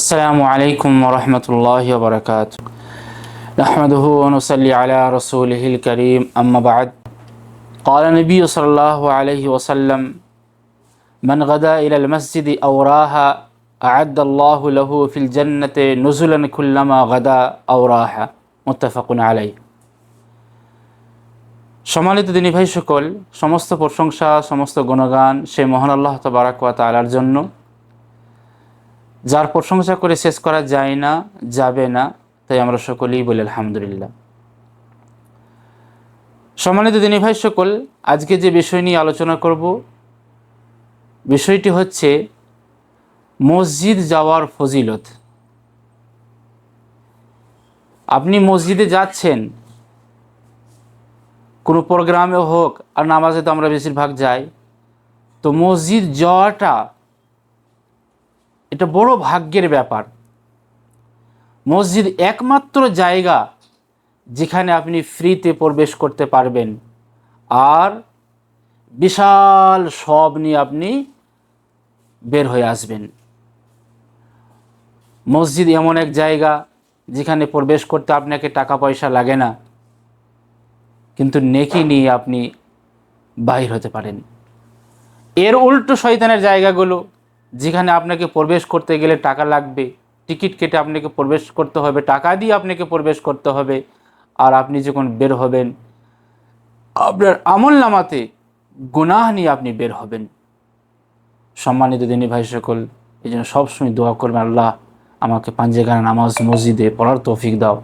السلام عليكم ورحمة الله وبركاته نحمده ونصلي على رسوله الكريم أما بعد قال النبي صلى الله عليه وسلم من غدا إلى المسجد أو راها أعد الله له في الجنة نزلا كلما غدا أو راها متفق عليه সম্মানিত দিনী ভাই সকল সমস্ত প্রশংসা সমস্ত গুণগান সেই মহান আল্লাহ তবারাকুয়া তালার জন্য যার প্রশংসা করে শেষ করা যায় না, যাবে না, তাই আমরা সকলেই বলি আলহামদুলিল্লাহ। সম্মানিত দিনী ভাই সকল, আজকে যে বিষয় নিয়ে আলোচনা করব, বিষয়টি হচ্ছে মসজিদ যাওয়ার ফজিলত। আপনি মসজিদে যাচ্ছেন, কোনো প্রোগ্রামে হোক আর নামাজে তো আমরা বেশিরভাগ যাই, তো মসজিদ যাওয়াটা এটা বড় ভাগ্যের ব্যাপার। মসজিদ একমাত্র জায়গা যেখানে আপনি ফ্রিতে প্রবেশ করতে পারবেন। আর বিশাল সব নিয়ে আপনি বের হয়ে আসবেন। মসজিদ এমন এক জায়গা যেখানে প্রবেশ করতে আপনাকে টাকা পয়সা লাগে না। কিন্তু নেকি নিয়ে আপনি বাহির হতে পারেন। এর উল্টো শয়তানের জায়গাগুলো যেখানে আপনাকে প্রবেশ করতে গেলে টাকা লাগবে। টিকিট কেটে আপনাকে প্রবেশ করতে হবে, টাকা দিয়ে আপনাকে প্রবেশ করতে হবে। আর আপনি যখন বের হবেন, আপনার আমল নামাতে গুনাহ নিয়ে আপনি বের হবেন। সম্মানিত দিনী ভাই সকল, এই জন্য সবসময় দোয়া করবেন, আল্লাহ আমাকে পাঞ্জেগানা নামাজ মসজিদে পড়ার তৌফিক দাও।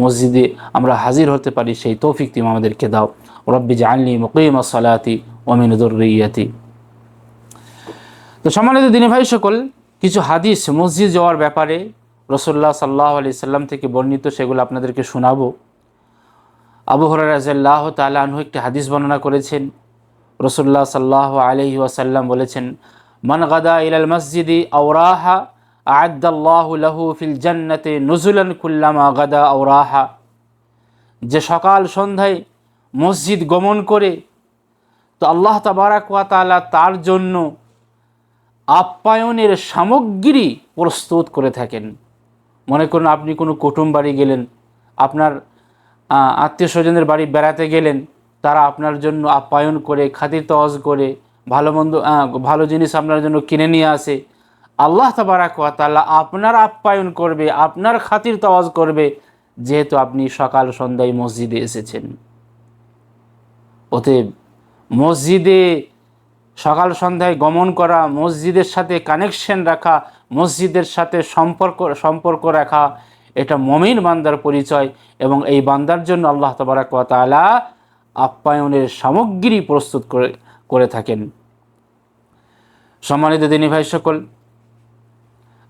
মসজিদে আমরা হাজির হতে পারি, সেই তৌফিক তুমি আমাদেরকে দাও। রব্বি জানলি মুকিম সালাতি ওমিনুদ্দুরিয়াতি তো সম্মানিত দিনী ভাই সকল, কিছু হাদিস মসজিদ যাওয়ার ব্যাপারে রসল্লাহ সাল্লাহ আলি সাল্লাম থেকে বর্ণিত, সেগুলো আপনাদেরকে শোনাবো। আবু হরারাজাল্লাহ তালাহু একটি হাদিস বর্ণনা করেছেন। রসুল্লাহ সাল্লাহ আলহি ওয়াসাল্লাম বলেছেন, মান গাদা ইলাল মসজিদি আওরাহা আদাল্লাহ লাহু ফিল জান্নাতে নজুলান কুল্লামা গাদা আওরাহা। যে সকাল সন্ধ্যায় মসজিদ গমন করে, তো আল্লাহ তাবারাক ওয়া তাআলা তার জন্য আপ্যায়নের সামগ্রী প্রস্তুত করে থাকেন। মনে করুন আপনি কোনো কুটুম বাড়ি গেলেন, আপনার আত্মীয় স্বজনের বাড়ি বেড়াতে গেলেন, তারা আপনার জন্য আপ্যায়ন করে খাতির তওয়াজ করে, ভালো মন্দ ভালো জিনিস আপনার জন্য কিনে নিয়ে আসে। আল্লাহ তাবারাক তাল্লাহ আপনার আপ্যায়ন করবে, আপনার খাতির তওয়াজ করবে, যেহেতু আপনি সকাল সন্ধ্যায় মসজিদে এসেছেন। অতএব মসজিদে সকাল সন্ধ্যায় গমন করা, মসজিদের সাথে কানেকশন রাখা, মসজিদের সাথে সম্পর্ক সম্পর্ক রাখা, এটা মমিন বান্দার পরিচয় এবং এই বান্দার জন্য আল্লাহ তবরাক তালা আপ্যায়নের সামগ্রী প্রস্তুত করে করে থাকেন। সম্মানিত দিনী ভাই সকল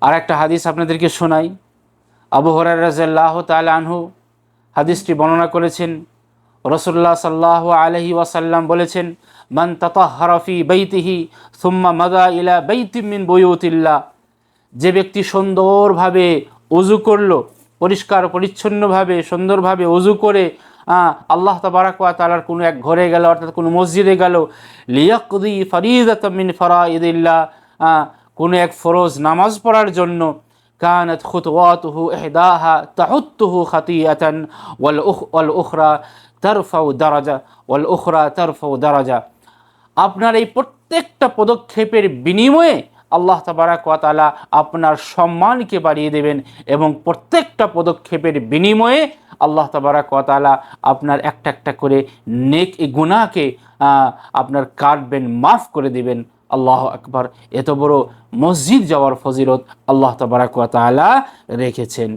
আর একটা হাদিস আপনাদেরকে শোনাই। আবু হরার রাজাল্লাহ তাল আনহু হাদিসটি বর্ণনা করেছেন। রসুল্লাহ সাল্লাহ আলহি ওয়াসাল্লাম বলেছেন মান তাতাহরফি বৈতিহি সুম্মা মদা ইলা বৈতিমিন বইউতিল্লা যে ব্যক্তি সুন্দরভাবে উজু করলো পরিষ্কার পরিচ্ছন্নভাবে সুন্দরভাবে উজু করে আল্লাহ তবারাকুয়া তালার কোনো এক ঘরে গেল অর্থাৎ কোনো মসজিদে গেল লিয়াকুদি ফরিদাত মিন ফরাইদিল্লা কোনো এক ফরোজ নামাজ পড়ার জন্য كانت خطواته إحداها تحته خطيئة والأخ والأخرى ترفع درجة والأخرى ترفع درجة আপনার এই প্রত্যেকটা পদক্ষেপের বিনিময়ে আল্লাহ তাবারাকালা আপনার সম্মানকে বাড়িয়ে দেবেন এবং প্রত্যেকটা পদক্ষেপের বিনিময়ে আল্লাহ তাবারাকালা আপনার একটা একটা করে নেক গুণাকে আপনার কাটবেন, মাফ করে দেবেন। আল্লাহ আকবর। এত বড় মসজিদ যাওয়ার ফজিরত আল্লাহ তাবারাকালা রেখেছেন।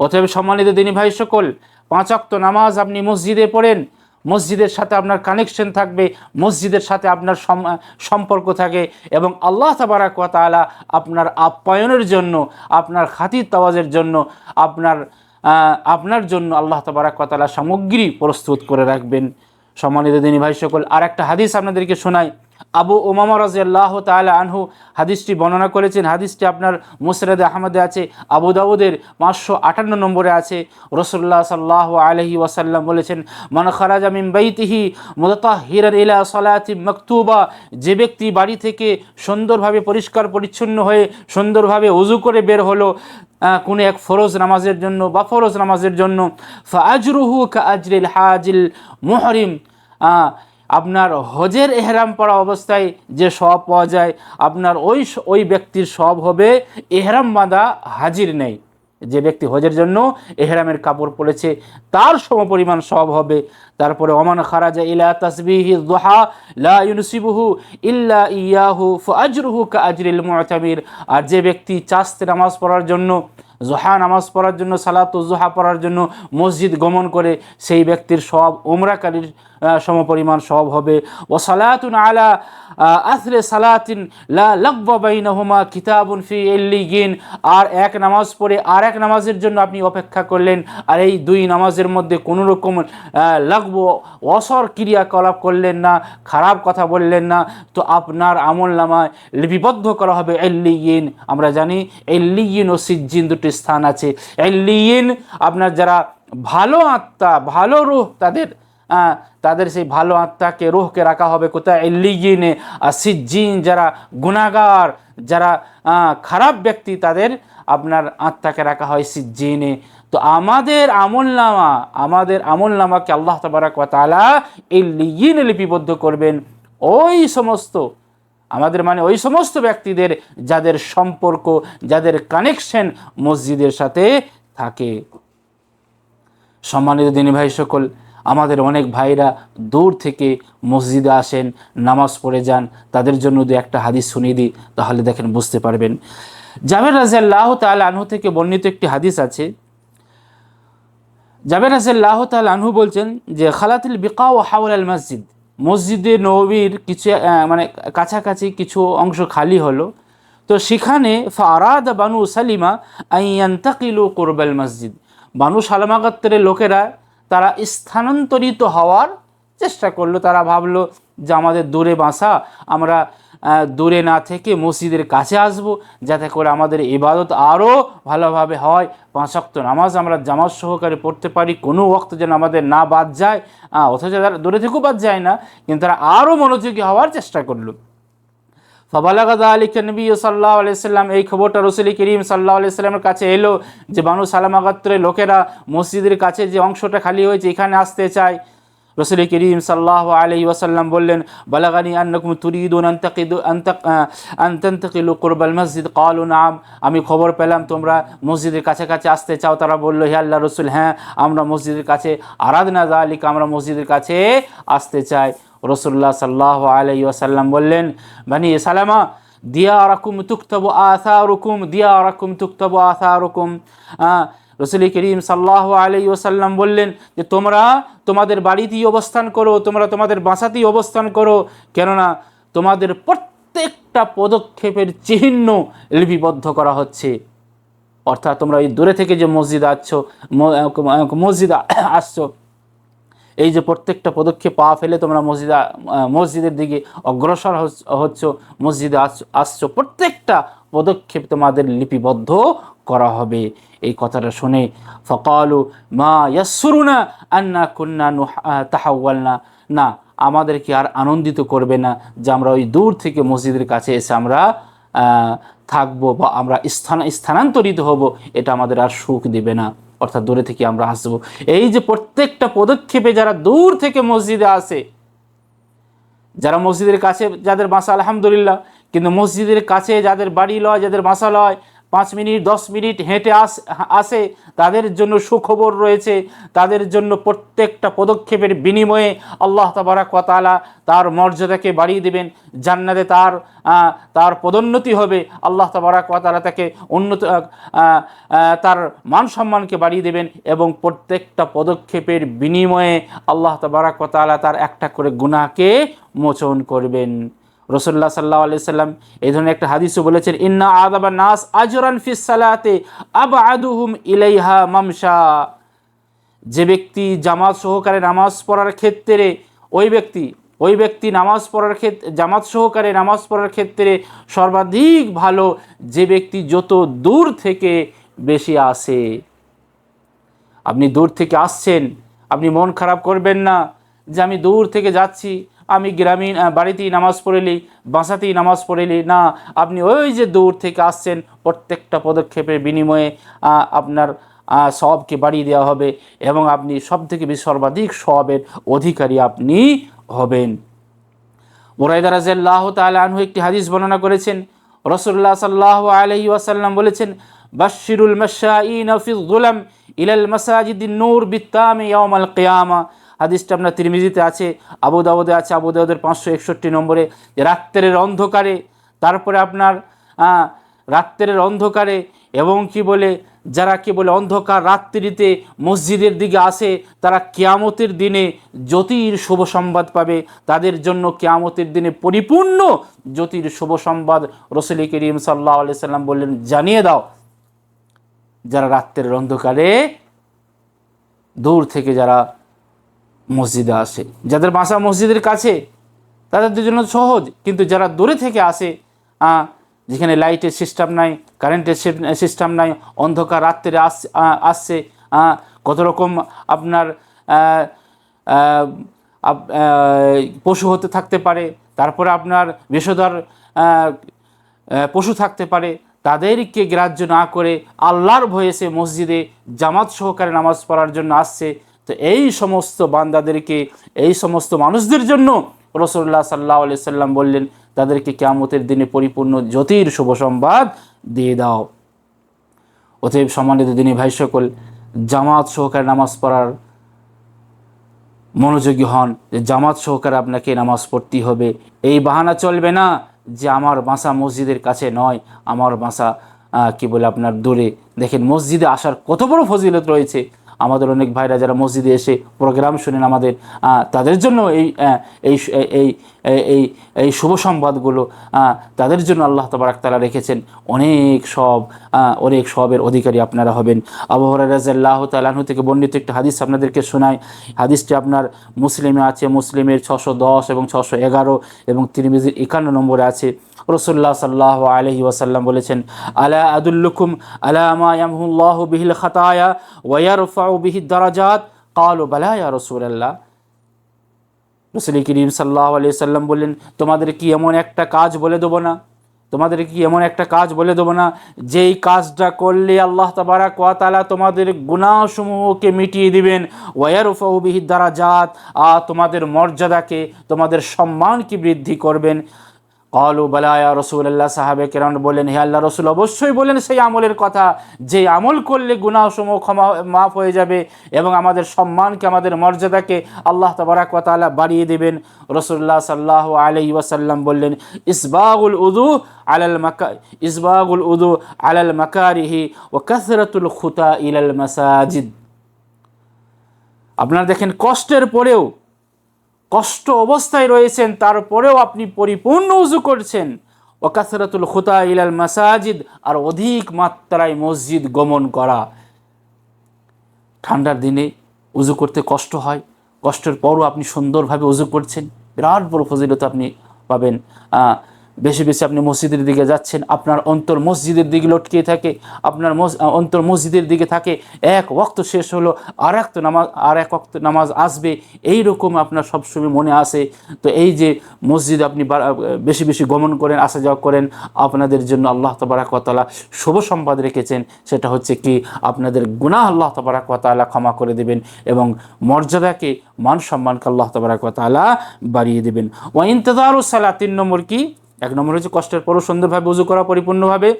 অতএব সম্মানিত দিনী ভাই সকল পাঁচাক্ত নামাজ আপনি মসজিদে পড়েন মসজিদের সাথে আপনার কানেকশন থাকবে, মসজিদের সাথে আপনার সম্পর্ক থাকে এবং আল্লাহ তাবারাক তালা আপনার আপ্যায়নের জন্য, আপনার খাতির তাওয়াজের জন্য, আপনার আপনার জন্য আল্লাহ তাবারাক তালা সামগ্রী প্রস্তুত করে রাখবেন। সম্মানিত দিনী ভাই সকল আর একটা হাদিস আপনাদেরকে শোনাই। আবু ওমামা রাজিয়াল্লাহ তাআলা আনহু হাদিসটি বর্ণনা করেছেন। হাদিসটি আপনার মুসরাদ আহমদে আছে, আবু দাউদের পাঁচশো আটান্ন নম্বরে আছে। রসুল্লাহ সাল্লাহ আলহি ওয়াসাল্লাম বলেছেন, মান খারাজা মিন বাইতিহি মুতাহিরান ইলা সালাতি মাকতুবা যে ব্যক্তি বাড়ি থেকে সুন্দরভাবে পরিষ্কার পরিচ্ছন্ন হয়ে সুন্দরভাবে উজু করে বের হলো কোনো এক ফরজ নামাজের জন্য বা ফরজ নামাজের জন্য ফাজরুহু কা আজরিল হাজিল মুহরিম আপনার হজের এহরাম পড়া অবস্থায় যে সব পাওয়া যায় আপনার ওই ওই ব্যক্তির সব হবে এহরাম বাঁধা হাজির নেই। যে ব্যক্তি হজের জন্য এহরামের কাপড় পরেছে তার সমপরিমাণ সব হবে। তারপরে অমান খারাজা ইলা তাসবিহি দোহা লা ইউনসিবুহু ইল্লা ইয়াহু ফাজরুহু কা আজরিল মুতামির। আর যে ব্যক্তি চাস্তে নামাজ পড়ার জন্য জোহা নামাজ পড়ার জন্য সালাত জোহা পড়ার জন্য মসজিদ গমন করে সেই ব্যক্তির সব উমরাকারীর আহ, সমপরিমাণ সব হবে। ও সালাতুন আলা আথরে সালাতিন, লা লাগবা বাইনাহুমা কিতাবুন ফি ইল্লিগিন। আর এক নামাজ পড়ে আর এক নামাজের জন্য আপনি অপেক্ষা করলেন, আর এই দুই নামাজের মধ্যে কোনো রকম লাগব, অসর ক্রিয়াকলাপ করলেন না, খারাপ কথা বললেন না, তো আপনার আমল নামায় লিপিবদ্ধ করা হবে এল্লিগিন আমরা জানি এল্লিগিন ও সিজ্জিন দুটি স্থান আছে। এল্লিগিন আপনার যারা ভালো আত্মা, ভালো রূহ, তাদের তাদের সেই ভালো আত্মাকে, রুহকে রাখা হবে কোথায়? এল্লিগিনে আর সিজ্জিন যারা গুণাগার যারা খারাপ ব্যক্তি, তাদের আপনার আত্মাকে রাখা হয় সিজ্জিনে। তো আমাদের আমল নামা, আমাদের আমল নামাকে আল্লাহ তবারাক ওয়া তাআলা এল্লিগিনে লিপিবদ্ধ করবেন। ওই সমস্ত, আমাদের মানে ওই সমস্ত ব্যক্তিদের যাদের সম্পর্ক, যাদের কানেকশন মসজিদের সাথে থাকে। সম্মানিত দিনী ভাই সকল আমাদের অনেক ভাইরা দূর থেকে মসজিদে আসেন, নামাজ পড়ে যান, তাদের জন্য দু একটা হাদিস শুনিয়ে দিই, তাহলে দেখেন বুঝতে পারবেন। জাবের রাজিয়াল্লাহ তাল আনহু থেকে বর্ণিত একটি হাদিস আছে। জাবের রাজিয়াল্লাহ তাল আনহু বলছেন যে, খালাতিল বিকা ও হাওল আল মসজিদ। মসজিদে নবীর কিছু মানে কাছাকাছি কিছু অংশ খালি হলো। তো সেখানে ফারাদ বানু সালিমা আইয়ান্তাকিলু কোরবাল মসজিদ। বানু সালামাগাত্রের লোকেরা তারা স্থানান্তরিত হওয়ার চেষ্টা করল। তারা ভাবলো যে আমাদের দূরে বাসা আমরা দূরে না থেকে মসজিদের কাছে আসব, যাতে করে আমাদের ইবাদত আরও ভালোভাবে হয়। পাঁচ ওয়াক্ত নামাজ আমরা জামাত সহকারে পড়তে পারি। কোনো ওয়াক্ত যেন আমাদের না বাদ যায়। অথচ তারা দূরে থেকেও বাদ যায় না, কিন্তু তারা আরও মনোযোগী হওয়ার চেষ্টা করল। ফবালাগাদা আলিক ও সাল্লাহ আলাইসাল্লাম এই খবরটা রসুলি করিম সাল্লাহ আলাইসাল্লামের কাছে এলো যে বানু সালামাগাত্রের লোকেরা মসজিদের কাছে যে অংশটা খালি হয়েছে, এখানে আসতে চায়। রসুল করিম সাল্লাহ আলহি ওয়াসাল্লাম বললেন, বালাগানি আন্নকুম তুরিদুন আন্তাকিদু আন্তাক আন্তন্তাকিলু কুরবাল মসজিদ? কালু নাম, আমি খবর পেলাম, তোমরা মসজিদের কাছাকাছি আসতে চাও। তারা বলল, হে আল্লাহ রসুল হ্যাঁ আমরা মসজিদের কাছে আরাধনা জালিক আমরা মসজিদের কাছে আসতে চাই। রসুল্লাহ সাল্লাহ আলাই ওয়াসাল্লাম বললেন, বানি সালামা দিয়া রকুম তুক্তবু আথা রকুম দিয়া রকুম তুক্তবু আথা রকুম রসুল করিম সাল্লাহ আলাই ওসাল্লাম বললেন যে, তোমরা তোমাদের বাড়িতেই অবস্থান করো, তোমরা তোমাদের বাসাতেই অবস্থান করো, কেননা তোমাদের প্রত্যেকটা পদক্ষেপের চিহ্ন লিপিবদ্ধ করা হচ্ছে। অর্থাৎ তোমরা এই দূরে থেকে যে মসজিদ আসছো মসজিদ আসছো, এই যে প্রত্যেকটা পদক্ষেপ পা ফেলে তোমরা মসজিদে মসজিদের দিকে অগ্রসর হচ- হচ্ছ, মসজিদে আস- আসছো, প্রত্যেকটা পদক্ষেপ তোমাদের লিপিবদ্ধ করা হবে। এই কথাটা শুনে ফকালু মা ইয়াসুরুনা আন্না কুন্না তাহাওয়ালনা। না, আমাদেরকে আর আনন্দিত করবে না যে আমরা ওই দূর থেকে মসজিদের কাছে এসে আমরা থাকব বা আমরা স্থান, স্থানান্তরিত হব, এটা আমাদের আর সুখ দেবে না। অর্থাৎ দূরে থেকে আমরা আসব। এই যে প্রত্যেকটা পদক্ষেপে যারা দূর থেকে মসজিদে আসে, যারা মসজিদের কাছে, যাদের বাসা আলহামদুলিল্লাহ, কিন্তু মসজিদের কাছে যাদের বাড়ি লয়, যাদের বাসা লয় পাঁচ মিনিট, দশ মিনিট হেঁটে আস, আসে, তাদের জন্য সুখবর রয়েছে। তাদের জন্য প্রত্যেকটা পদক্ষেপের বিনিময়ে আল্লাহ তাবারাক ওয়া তাআলা তার মর্যাদাকে বাড়িয়ে দেবেন। জান্নাতে তার তার পদোন্নতি হবে। আল্লাহ তাবারাক ওয়া তাআলা তাকে উন্নত তার মান সম্মানকে বাড়িয়ে দেবেন এবং প্রত্যেকটা পদক্ষেপের বিনিময়ে আল্লাহ তাবারাক ওয়া তাআলা তার একটা করে গুণাকে মোচন করবেন। রসুল্লাহ সাল্লাহ আলি সাল্লাম এই ধরনের একটা হাদিসও বলেছেন, ইন্না আদাবা নাস আজরান ফিস সালাতে আবা আদুহুম ইলাইহা মামশা। যে ব্যক্তি জামাত সহকারে নামাজ পড়ার ক্ষেত্রে, ওই ব্যক্তি ওই ব্যক্তি নামাজ পড়ার ক্ষেত্রে জামাত সহকারে নামাজ পড়ার ক্ষেত্রে সর্বাধিক ভালো যে ব্যক্তি যত দূর থেকে বেশি আসে। আপনি দূর থেকে আসছেন, আপনি মন খারাপ করবেন না যে আমি দূর থেকে যাচ্ছি। আমি গ্রামীণ বাড়িতেই নামাজ পড়েলি বাসাতেই নামাজ পড়েলি না, আপনি ওই যে দূর থেকে আসছেন, প্রত্যেকটা পদক্ষেপের বিনিময়ে আপনার সবকে বাড়িয়ে দেওয়া হবে এবং আপনি সব থেকে বেশি সর্বাধিক সবের অধিকারী আপনি হবেন। মুরাইদা রাজিয়াল্লাহ আনহু একটি হাদিস বর্ণনা করেছেন। রসুল্লাহ সাল্লাহ আলহি ওয়াসাল্লাম বলেছেন বাশিরুল মাশাইন ফি যুলাম ইলাল মাসাজিদিন নূর বিত্তামে ইয়াউমাল কিয়ামা। হাদিসটা আপনার তিরমিজিতে আছে আবু দাউদে আছে আবু দাউদের পাঁচশো একষট্টি নম্বরে রাত্রের অন্ধকারে, তারপরে আপনার রাত্রের অন্ধকারে, এবং কি বলে, যারা কি বলে, অন্ধকার রাত্রিতে মসজিদের দিকে আসে, তারা কেয়ামতের দিনে জ্যোতির শুভ সংবাদ পাবে। তাদের জন্য কেয়ামতের দিনে পরিপূর্ণ জ্যোতির শুভ সংবাদ রসুল করিম সাল্লাহ আলি সাল্লাম বললেন, জানিয়ে দাও। যারা রাত্রের অন্ধকারে, দূর থেকে যারা মসজিদে আসে। যাদের বাসা মসজিদের কাছে তাদের জন্য সহজ। কিন্তু যারা দূরে থেকে আসে যেখানে লাইটের সিস্টেম নাই কারেন্টের সিস্টেম নাই অন্ধকার রাত্রে আস আসছে আহ, কত রকম আপনার পশু হতে থাকতে পারে তারপরে আপনার আহ, পশু থাকতে পারে তাদেরকে গ্রাহ্য না করে আল্লাহর ভয়ে সে মসজিদে জামাত সহকারে নামাজ পড়ার জন্য আসছে। তো এই সমস্ত বান্দাদেরকে, এই সমস্ত মানুষদের জন্য রসুল্লাহ সাল্লাহ আলি সাল্লাম বললেন, তাদেরকে কেয়ামতের দিনে পরিপূর্ণ জ্যোতির শুভ সংবাদ দিয়ে দাও। অতএব সম্মানিত দিনী ভাই সকল, জামাত সহকারে নামাজ পড়ার মনোযোগী হন, যে জামাত সহকারে আপনাকে নামাজ পড়তেই হবে। এই বাহানা চলবে না যে আমার বাসা মসজিদের কাছে নয়, আমার বাসা কি বলে আপনার দূরে। দেখেন মসজিদে আসার কত বড় ফজিলত রয়েছে। আমাদের অনেক ভাইরা যারা মসজিদে এসে প্রোগ্রাম শুনেন আমাদের তাদের জন্য এই এই এই, এই- এই শুভ সংবাদগুলো তাদের জন্য আল্লাহ তবরাক তালা রেখেছেন। অনেক সব অনেক সবের অধিকারী আপনারা হবেন। আবহরা রাজাল্লাহ তালাহু থেকে বর্ণিত একটি হাদিস আপনাদেরকে শোনায় হাদিসটি আপনার মুসলিমে আছে, মুসলিমের ছশো দশ এবং ছশো এগারো এবং তিরমিজির একান্ন নম্বরে আছে। রসুল্লাহ সাল্লাহ আলহি ওয়াসাল্লাম বলেছেন, আলা আদুল্লুকুম আলা মা ইয়ামহুল্লাহ বিহিল খাতায়া ওয়ারফাউ বিহি দারাজাত? কালো, বালা ইয়া রসুলাল্লাহ। রসুল করিম সাল্লাহ আলিয়া সাল্লাম বললেন, তোমাদের কি এমন একটা কাজ বলে দেবো না? তোমাদের কি এমন একটা কাজ বলে দেবো না? যেই কাজটা করলে আল্লাহ তাবারাক ওয়া তাআলা তোমাদের গুনাহসমূহকে মিটিয়ে দিবেন ওয়ার ওয়ারফাউ দ্বারা জাত আর তোমাদের মর্যাদাকে, তোমাদের সম্মানকে বৃদ্ধি করবেন। কলু বালায়া রসুল্লাহ সাহাবে কেরান বললেন, হে আল্লাহ রসুল, অবশ্যই বলেন সেই আমলের কথা। যে আমল করলে গুনাহসমূহ ক্ষমা মাফ হয়ে যাবে এবং আমাদের সম্মানকে, আমাদের মর্যাদাকে আল্লাহ তবরাক তাআলা বাড়িয়ে দেবেন। রসুল্লাহ সাল্লাহ আলহি ওয়াসাল্লাম বললেন, ইসবাগুল উদু আলাল মাকা, ইসবাগুল উদু আলাল মাকারিহি ও কাসরাতুল খুতা ইলাল মাসাজিদ। আপনারা দেখেন কষ্টের পরেও কষ্ট অবস্থায় রয়েছেন, তারপরেও আপনি পরিপূর্ণ উজু করছেন। ওকাসরাতুল খুতা ইলাল মাসাজিদ, আর অধিক মাত্রায় মসজিদ গমন করা। ঠান্ডার দিনে উজু করতে কষ্ট হয়। কষ্টের পরও আপনি সুন্দরভাবে উজু করছেন। বিরাট বড় ফজিলত আপনি পাবেন। বেশি বেশি আপনি মসজিদের দিকে যাচ্ছেন, আপনার অন্তর মসজিদের দিকে লটকিয়ে থাকে, আপনার অন্তর মসজিদের দিকে থাকে, এক ওক্ত শেষ হলো আর এক তো নামাজ আর এক ওক্ত নামাজ আসবে এই রকম আপনার সবসময় মনে আসে। তো এই যে মসজিদ আপনি বেশি বেশি গমন করেন, আসা যাওয়া করেন, আপনাদের জন্য আল্লাহ তবরাকতালা শুভ সম্পাদ রেখেছেন। সেটা হচ্ছে কি, আপনাদের গুনাহ আল্লাহ তবরাকতালা ক্ষমা করে দেবেন এবং মর্যাদাকে মান সম্মানকে আল্লাহ তবরাকতালা বাড়িয়ে দেবেন। ও ইন্তজারু সালা তিন নম্বর কি? এক নম্বর হচ্ছে কষ্টের পরও সুন্দরভাবে উজু করা, পরিপূর্ণভাবে।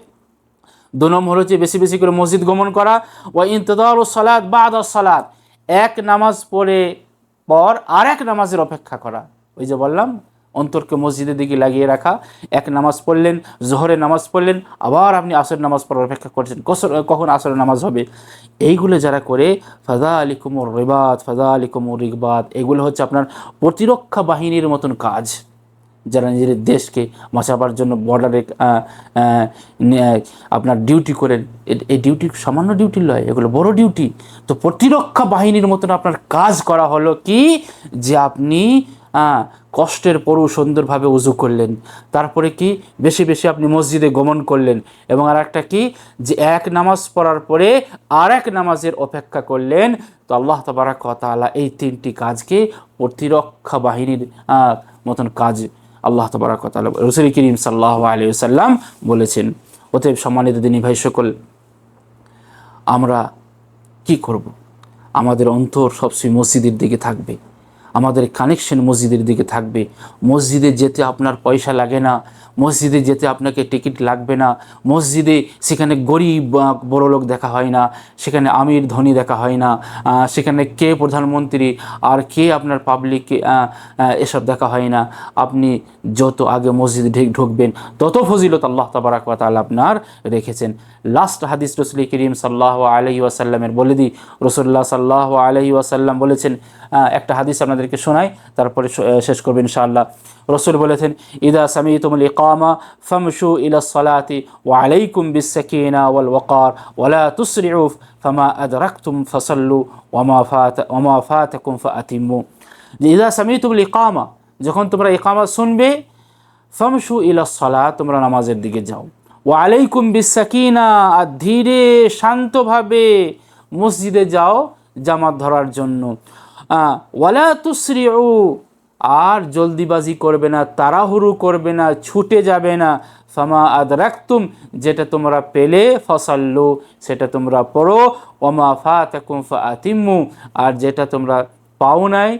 দু নম্বর হচ্ছে বেশি বেশি করে মসজিদ গমন করা। ও ইন্তদার ও সালাদ বাদ সালাদ এক নামাজ পড়ে পর আর এক নামাজের অপেক্ষা করা। ওই যে বললাম, অন্তরকে মসজিদের দিকে লাগিয়ে রাখা। এক নামাজ পড়লেন, জোহরের নামাজ পড়লেন, আবার আপনি আসর নামাজ পড়ার অপেক্ষা করছেন। কখন আসরের নামাজ হবে? এইগুলো যারা করে ফাদা আলিকুমুর রিবাদ ফাদা আলিকুমুর রিকবাদ এগুলো হচ্ছে আপনার প্রতিরক্ষা বাহিনীর মতন কাজ। যারা নিজের দেশকে বাঁচাবার জন্য বর্ডারে আপনার ডিউটি করেন এই ডিউটি সামান্য ডিউটি নয় এগুলো বড় ডিউটি তো প্রতিরক্ষা বাহিনীর মতন আপনার কাজ করা হলো কি? যে আপনি কষ্টের পরও সুন্দরভাবে উজু করলেন। তারপরে কি? বেশি বেশি আপনি মসজিদে গমন করলেন। এবং আর একটা কি? যে এক নামাজ পড়ার পরে আর এক নামাজের অপেক্ষা করলেন। তো আল্লাহ তবারাক তাআলা এই তিনটি কাজকে প্রতিরক্ষা বাহিনীর মতন কাজ আল্লাহ তবরাকতাল রসুল করিম সাল্লাহ আলী সাল্লাম বলেছেন, অতএব সম্মানিত দিনী ভাই সকল, আমরা কি করব? আমাদের অন্তর সবসময় মসজিদের দিকে থাকবে, আমাদের কানেকশন মসজিদের দিকে থাকবে, মসজিদে যেতে আপনার পয়সা লাগে না মসজিদে যেতে আপনাকে টিকিট লাগবে না। মসজিদে সেখানে গরিব বড় লোক দেখা হয় না। সেখানে আমির, ধনী দেখা হয় না। সেখানে কে প্রধানমন্ত্রী আর কে আপনার পাবলিক এসব দেখা হয় না। আপনি যত আগে মসজিদে ঢেক ঢুকবেন, তত ফজিলত আল্লাহ তাবারাক তাআলা আপনার রেখেছেন। লাস্ট হাদিস রসুল করিম সাল্লাহ আলহি ওয়াসাল্লামের বলে দিই রসুল্লাহ সাল্লাহ আলহি ওয়াসাল্লাম বলেছেন একটা হাদিস আপনাদেরকে শোনাই, তারপরে শেষ করবেন ইনশাআল্লাহ। রসুল বলেছেন, ইদা সামিতুমুল ইকামা ফামশু ইলা সলাতি ওয়া আলাইকুম বিসাকিনা ওয়াল ওয়াকার ওয়ালা তুসরিউ ফামা আদরাকতুম ফাসাল্লু ওয়ামা ফাত ওয়ামা ফাতাকুম ফাআতিমু। যে ইদা সামিতুমুল ইকামা যখন তোমরা ইকামা শুনবে, ফামশু ইলা সলা তোমরা নামাজের দিকে যাও। ওয়া আলাইকুম বিসাকিনা আর ধীরে শান্তভাবে মসজিদে যাও জামাত ধরার জন্য। ওয়ালা তুসরিউ আর জলদিবাজি করবে না, তাড়াহুড়ু করবে না, ছুটে যাবে না। ফামা আদ রাখতুম যেটা তোমরা পেলে, ফসাল্লু, সেটা তোমরা পড়ো। ওমা ফা তাকুম ফা আতিম্মু আর যেটা তোমরা পাও নাই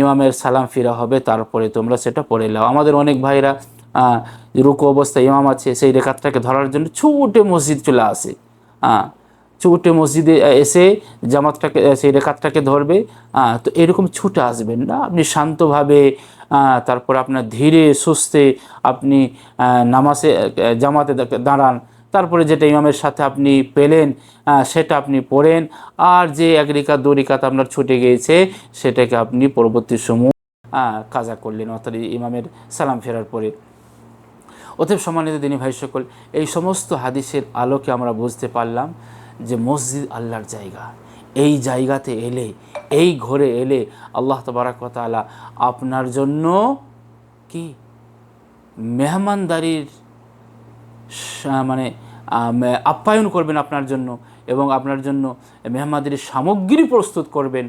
ইমামের সালাম ফিরা হবে, তারপরে তোমরা সেটা পড়ে নাও। আমাদের অনেক ভাইরা রুকু অবস্থায় ইমাম আছে, সেই রেখাতটাকে ধরার জন্য ছুটে মসজিদ চলে আসে। হ্যাঁ ছুটে মসজিদে এসে জামাতটাকে সেই রেখাতটাকে ধরবে। তো এরকম ছুটে আসবেন না। আপনি শান্তভাবে তারপর আপনার ধীরে সুস্থে আপনি নামাজে জামাতে দাঁড়ান। তারপরে যেটা ইমামের সাথে আপনি পেলেন সেটা আপনি পড়েন। আর যে এক রিকাত দু আপনার ছুটে গিয়েছে, সেটাকে আপনি পরবর্তী সময় কাজা করলেন, অর্থাৎ ইমামের সালাম ফেরার পরে। অতএব সম্মানিত দিনী ভাই সকল, এই সমস্ত হাদিসের আলোকে আমরা বুঝতে পারলাম যে মসজিদ আল্লাহর জায়গা। এই জায়গাতে এলে, এই ঘরে এলে আল্লাহ তবারাকতালা আপনার জন্য কি? মেহমানদারির মানে আপ্যায়ন করবেন আপনার জন্য এবং আপনার জন্য মেহমানদারির সামগ্রী প্রস্তুত করবেন।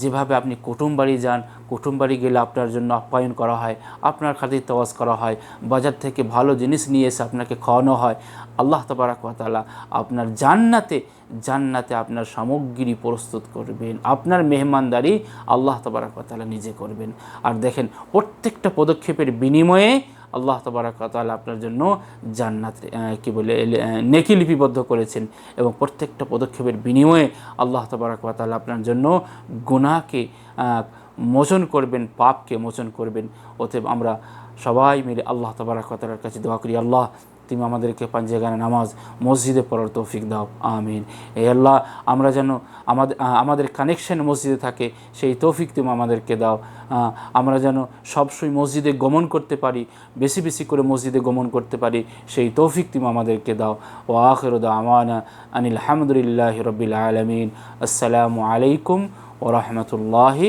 যেভাবে আপনি কুটুম বাড়ি যান কুটুম বাড়ি গেলে আপনার জন্য আপ্যায়ন করা হয় আপনার খাতির তওয়াজ করা হয় বাজার থেকে ভালো জিনিস নিয়ে এসে আপনাকে খাওয়ানো হয়। আল্লাহ তবারাকালা আপনার জান্নাতে জান্নাতে আপনার সামগ্রী প্রস্তুত করবেন। আপনার মেহমানদারি আল্লাহ তবারাকালা নিজে করবেন। আর দেখেন প্রত্যেকটা পদক্ষেপের বিনিময়ে আল্লাহ তবারাকাল আপনার জন্য জান্নাত কি বলে নেকি লিপিবদ্ধ করেছেন। এবং প্রত্যেকটা পদক্ষেপের বিনিময়ে আল্লাহ তবারাকাল আপনার জন্য আহ, মোচন করবেন, পাপকে মোচন করবেন। অতএব আমরা সবাই মিলে আল্লাহ তবারাকাতার কাছে দোয়া করি, আল্লাহ তুমি আমাদেরকে পাঞ্জেগানে নামাজ মসজিদে পড়ার তৌফিক দাও, আমিন। এ আল্লাহ, আমরা যেন আমাদের আমাদের কানেকশন মসজিদে থাকে, সেই তৌফিক তুমি আমাদেরকে দাও। আমরা যেন সবসময় মসজিদে গমন করতে পারি, বেশি বেশি করে মসজিদে গমন করতে পারি, সেই তৌফিক তুমি আমাদেরকে দাও। ও আখরুদা আমানা আনিল হামদুলিল্লাহ রবিল আলমিন। আসসালামু আলাইকুম ও রহমতুল্লাহি